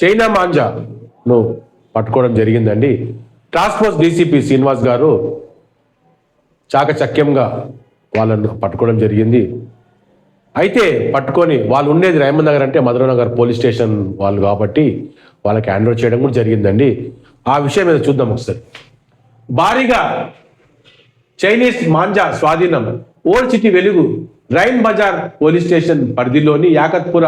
China మాంజాను పట్టుకోవడం జరిగిందండి. Task force DCP Srinivas గారు చాకచక్యంగా వాళ్ళను పట్టుకోవడం జరిగింది. అయితే పట్టుకొని వాళ్ళు ఉండేది రైమన్ నగర్ అంటే మధుర నగర్ పోలీస్ స్టేషన్ వాళ్ళు కాబట్టి వాళ్ళకి హ్యాండ్ ఓవర్ చేయడం కూడా జరిగిందండి. ఆ విషయం మీద చూద్దాం ఒకసారి. భారీగా చైనీస్ మాంజా స్వాధీనం ఓల్డ్ సిటీ వెలుగు రైన్ బజార్ పోలీస్ స్టేషన్ పరిధిలోని యాకత్పుర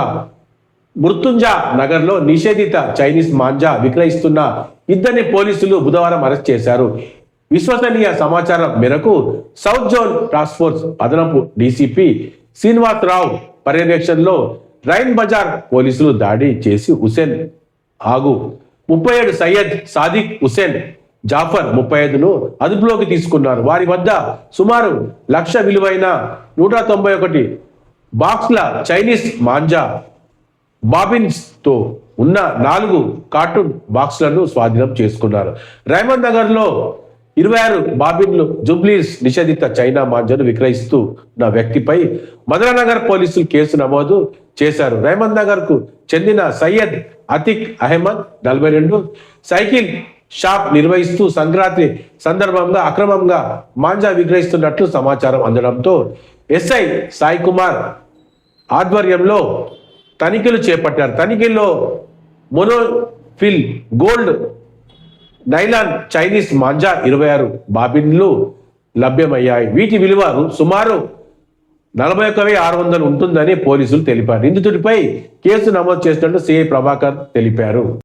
మృత్యుంజ నగర్లో నిషేధిత చైనీస్ మాంజా విక్రయిస్తున్న ఇద్దరిని పోలీసులు బుధవారం అరెస్ట్ చేశారు. విశ్వసనీయ సమాచారం మేరకు సౌత్ జోన్ టాస్క్ ఫోర్స్ అదనపు డీసీపీ శ్రీనివాసరావు పర్యవేక్షణలో రైన్ బజార్ పోలీసులు దాడి చేసి హుసేన్ ఆగు. ముప్పై ఏడు సయ్యద్ సాదిక్ హుసేన్ జాఫర్ ముప్పై ఐదును అదుపులోకి తీసుకున్నారు. వారి వద్ద సుమారు లక్ష విలువైన నూట తొంభై ఒకటి బాక్స్ల చైనీస్ మాంజా బాబిన్స్తో ఉన్న నాలుగు కార్టూన్ బాక్స్లను స్వాధీనం చేసుకున్నారు. రైమండ్ నగర్లో ఇరవై ఆరు బాబిన్లు జుబ్లీస్ నిషేధిత చైనా మాంజాను విక్రయిస్తూ ఉన్న వ్యక్తిపై మదననగర్ పోలీసులు కేసు నమోదు చేశారు. రైమండ్ నగర్కు చెందిన సయ్యద్ అతిక్ అహ్మద్ నలభై రెండు సైకిల్ షాప్ నిర్వహిస్తూ సంక్రాంతి సందర్భంగా అక్రమంగా మాంజా విక్రయిస్తున్నట్లు సమాచారం అందడంతో ఎస్ఐ సాయి కుమార్ ఆధ్వర్యంలో తనిఖీలు చేపట్టారు. తనిఖీల్లో మొనోఫిల్ గోల్డ్ నైలాన్ చైనీస్ మాంజా ఇరవై ఆరు బాబిన్లు లభ్యమయ్యాయి. వీటి విలువ సుమారు నలభై ఒక్క ఆరు వందలు ఉంటుందని పోలీసులు తెలిపారు. నిందితుడిపై కేసు నమోదు చేసినట్టు సిఐ ప్రభాకర్ తెలిపారు.